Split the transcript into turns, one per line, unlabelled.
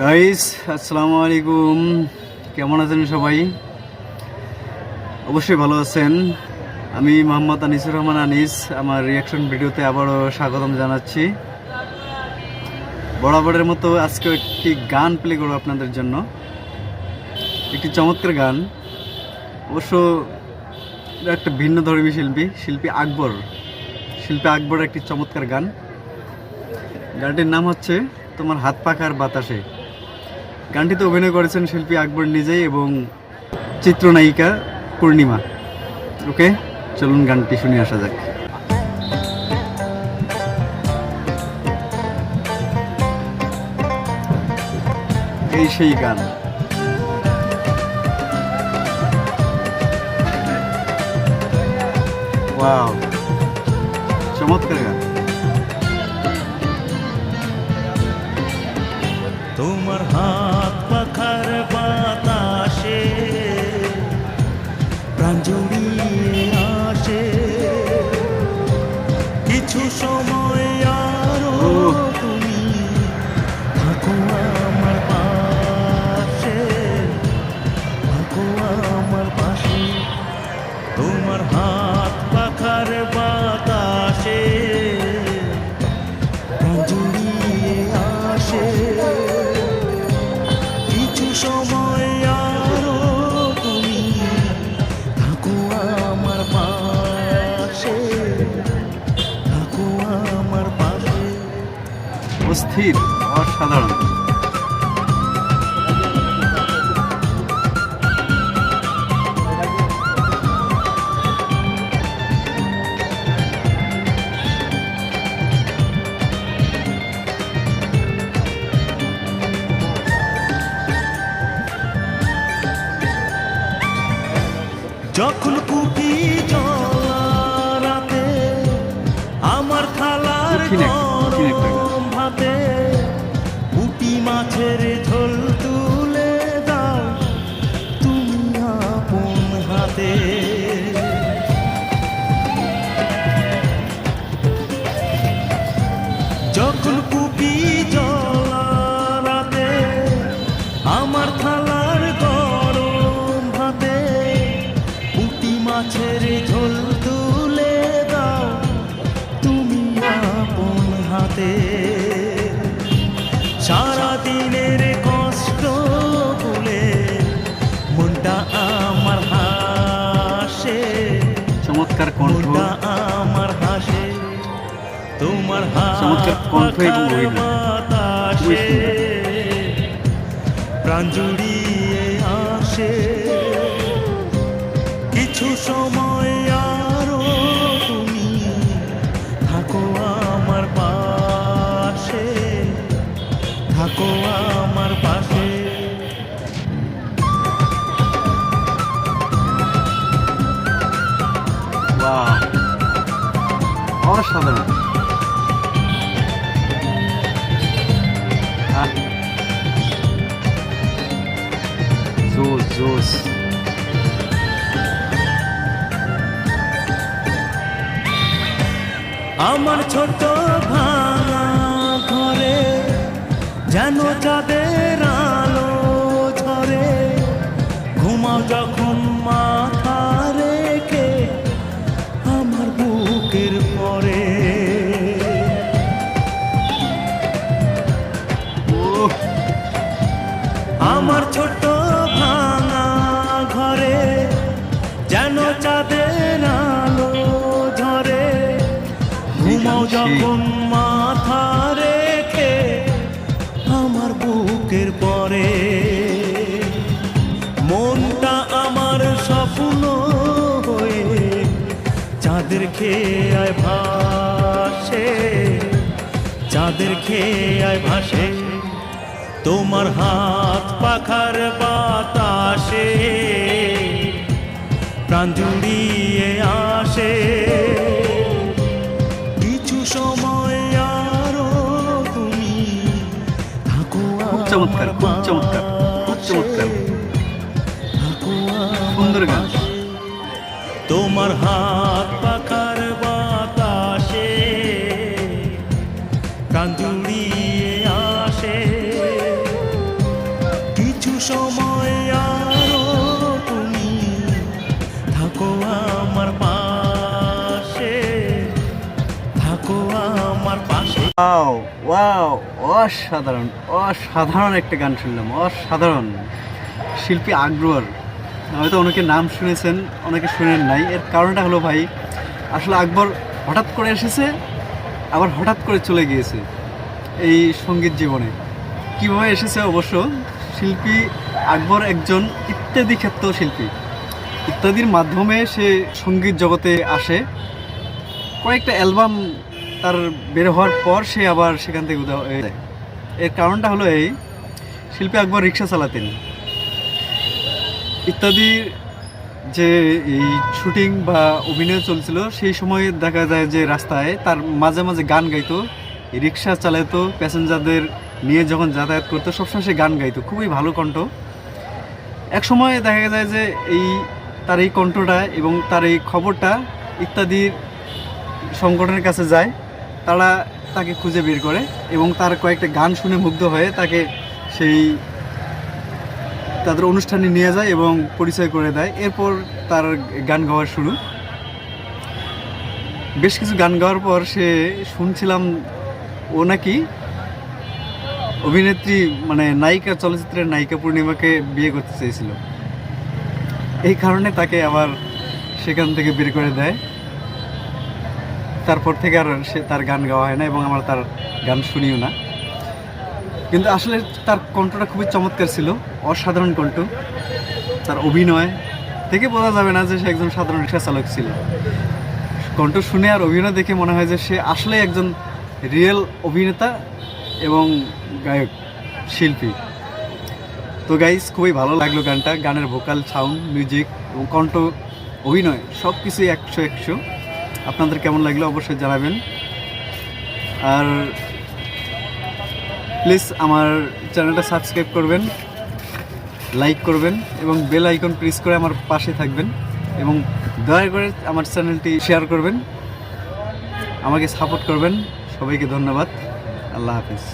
Guys আসসালামু আলাইকুম। কেমন আছেন সবাই? অবশ্যই ভালো আছেন। আমি মোহাম্মদ আনিসুর রহমান আনিস, আমার রিয়াকশন ভিডিওতে আবারও স্বাগতম জানাচ্ছি। বরাবরের মতো আজকে একটি গান প্লে করব আপনাদের জন্য। একটি চমৎকার গান। অবশ্য একটা ভিন্ন ধর্মী শিল্পী শিল্পী আকবর। শিল্পী আকবর একটি চমৎকার গান। গানটির নাম হচ্ছে তোমার হাত পাখার বাতাসে। গানটিতে অভিনয় করেছেন শিল্পী আকবর নিজেই এবং চিত্রনায়িকা পূর্ণিমা। ওকে, চলুন গানটি শুনে আসা যাক। এই সেই গান। চমৎকার গান।
কিছু সময়
অস্থির অসাধারণ।
যখন কুপি রাতে আমার থালার ভাতে যখন কুপি রাতে আমার থালার গরম ভাতে পুটি মাছের ঝোল তুলে দাও তুমি আপন হাতে। সারা দিনের কষ্ট ভুলে মনটা আমার হাসে।
চমৎকার কণ্ঠ।
আমার হাসে। তোমার হাত
কণ্ঠ এবং অভিনয়।
প্রাণ জুড়িয়ে আসে। কিছু সময় আরও তুমি থাকো আমার পাশে। থাকো আমার পাশে।
অসাধারণ। জোস
আমার ছোট ভাঙা ঘরে যেন যাদের আলো ঝরে, ঘুমাও যখন মাথা রেখে আমার বুকের পরে। আমার যখন মাথা রেখে আমার বুকের পরে, মনটা আমার স্বপ্ন হয়ে চাঁদের খেয়ে আয় ভাসে, চাঁদের খেয়ে আয় ভাসে। তোমার হাত পাখার বাতাসে প্রাণ জুড়িয়ে আসে।
চমৎকার, খুব চমৎকার খুব চমৎকার। সুন্দর গান।
তোমার হাত পাখার বাতাসে কান্দুলিয়ে আসে। কিছু সময় আরও তুমি থাকো আমার পাশে, থাকো আমার পাশে।
ওয়াও ওয়াও অসাধারণ অসাধারণ একটা গান শুনলাম, অসাধারণ। শিল্পী আকবর হয়তো অনেকে নাম শুনেছেন, অনেকে শুনেন নাই। এর কারণটা হলো ভাই, আসলে আকবর হঠাৎ করে এসেছে, আবার হঠাৎ করে চলে গিয়েছে এই সংগীত জীবনে। কীভাবে এসেছে অবশ্য, শিল্পী আকবর একজন ইত্যাদি ক্ষেত্র শিল্পী। ইত্যাদির মাধ্যমে সে সংগীত জগতে আসে। কয়েকটা অ্যালবাম তার বের হওয়ার পর সে আবার সেখান থেকে উদা এর কারণটা হলো এই, শিল্পী আকবর রিক্সা চালাতেন। ইত্যাদির যে এই শুটিং বা অভিনয় চলছিল, সেই সময় দেখা যায় যে রাস্তায় তার মাঝে মাঝে গান গাইতো রিক্সা চালাতো, প্যাসেঞ্জারদের নিয়ে যখন যাতায়াত করতো, সবসময় সে গান গাইতো। খুবই ভালো কণ্ঠ। এক সময় দেখা যায় যে এই তার এই কণ্ঠটা এবং তার এই খবরটা ইত্যাদির সংগঠনের কাছে যায়। তারা তাকে খুঁজে বের করে এবং তার কয়েকটা গান শুনে মুগ্ধ হয়ে তাকে সেই তাদের অনুষ্ঠানে নিয়ে যায় এবং পরিচয় করে দেয়। এরপর তার গান গাওয়া শুরু। বেশ কিছু গান গাওয়ার পর সে শুনছিলাম ও নাকি অভিনেত্রী মানে নায়িকা, চলচ্চিত্রের নায়িকা পূর্ণিমাকে বিয়ে করতে চেয়েছিল। এই কারণে তাকে আবার সেখান থেকে বের করে দেয়। তারপর থেকে আর সে তার গান গাওয়া হয় না এবং আমরা তার গান শুনিও না। কিন্তু আসলে তার কণ্ঠটা খুবই চমৎকার ছিল, অসাধারণ কণ্ঠ। তার অভিনয় থেকে বোঝা যাবে না যে সে একজন সাধারণ রিক্সা চালক ছিল। কণ্ঠ শুনে আর অভিনয় দেখে মনে হয় যে সে আসলে একজন রিয়েল অভিনেতা এবং গায়ক, শিল্পী। তো গাইস খুবই ভালো লাগল গানটা। গানের ভোকাল সাউন্ড মিউজিক এবং কণ্ঠ, অভিনয় সব কিছুই একশো একশো। আপনাদের কেমন লাগল অবশ্যই জানাবেন। আর প্লিজ আমার চ্যানেলটা সাবস্ক্রাইব করবেন লাইক করবেন এবং বেল আইকন প্রেস করে আমার পাশে থাকবেন এবং দয়া করে আমার চ্যানেলটি শেয়ার করবেন। আমাকে সাপোর্ট করবেন। সবাইকে ধন্যবাদ। আল্লাহ হাফিজ।